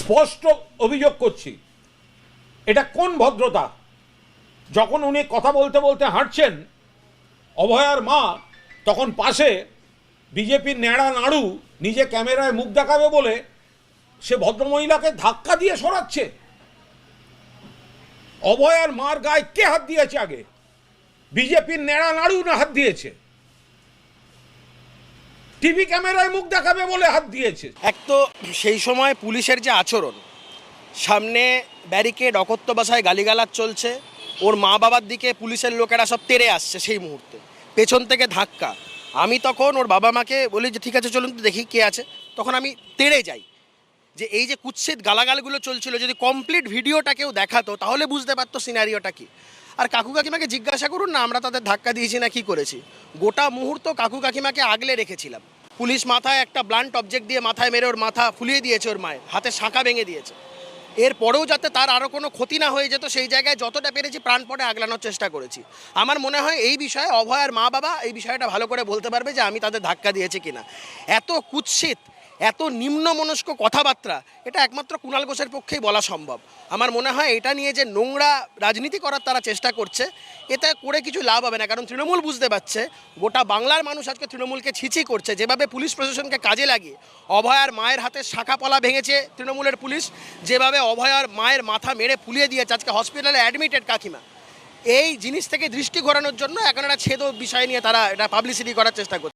স্পষ্ট অভিযোগ করছি। এটা কোন ভদ্রতা? যখন উনি কথা বলতে বলতে হাঁটছেন, অভয়ার মা তখন পাশে বিজেপির ন্যাড়া নাড়ু নিজে ক্যামেরায় মুখ দেখাবে বলে সে ভদ্রমহিলাকে ধাক্কা দিয়ে সরাচ্ছে। অভয়ার মার গায়ে কে হাত দিয়েছে আগে? বিজেপির ন্যাড়া নাড়ু না হাত দিয়েছে? টিভি ক্যামেরায় মুখ দেখাবে বলে হাত দিয়েছে। এক তো সেই সময় পুলিশের যে আচরণ, সামনে ব্যারিকেড, অকথ্য বাসায় গালিগালাজ চলছে, ওর মা বাবার দিকে পুলিশের লোকেরা সব তেড়ে আসছে সেই মুহূর্তে। পেছন থেকে ধাক্কা। আমি তখন ওর বাবা মাকে বলি যে, ঠিক আছে, চলুন তো দেখি কে আছে। তখন আমি তেড়ে যাই যে, এই যে কুৎসিত গালাগালগুলো চলছিল, যদি কমপ্লিট ভিডিওটা কেউ দেখাতো, তাহলে বুঝতে পারতো সিনারিওটা কি। আর কাকু কাকিমাকে জিজ্ঞাসা করুন না, আমরা তাদের ধাক্কা দিয়েছি না কি করেছি। গোটা মুহূর্ত কাকু কাকিমাকে আগলে রেখেছিলাম। পুলিশ মাথায় একটা ব্লান্ট অবজেক্ট দিয়ে মাথায় মেরে ওর মাথা ফুলিয়ে দিয়েছে ওর মায়ের, হাতে শাঁখা ভেঙে দিয়েছে। এরপরেও যাতে তার আরও কোনো ক্ষতি না হয়ে যেত, সেই জায়গায় যতটা পেরেছি প্রাণপণে আগলানোর চেষ্টা করেছি। আমার মনে হয় এই বিষয়ে অভয়ার মা বাবা এই বিষয়টা ভালো করে বলতে পারবে যে আমি তাদের ধাক্কা দিয়েছি কিনা। এত কুৎসিত এত নিম্নমনস্ক কথাবার্তা, এটা একমাত্র কুণাল ঘোষের পক্ষেই বলা সম্ভব। আমার মনে হয় এটা নিয়ে যে নোংরা রাজনীতি করার তারা চেষ্টা করছে, এতে করে কিছু লাভ হবে না। কারণ তৃণমূল বুঝতে পারছে, গোটা বাংলার মানুষ আজকে তৃণমূলকে ছিছি করছে। যেভাবে পুলিশ প্রশাসনকে কাজে লাগিয়ে অভয়ার মায়ের হাতে শাখা পলা ভেঙেছে তৃণমূলের পুলিশ, যেভাবে অভয়ার মায়ের মাথা মেরে ফুলিয়ে দিয়েছে আজকে হসপিটালে অ্যাডমিটেড কাকিমা, এই জিনিস থেকে দৃষ্টি ঘোরানোর জন্য এখন একটা ছেদ বিষয় নিয়ে তারা এটা পাবলিসিটি করার চেষ্টা করছে।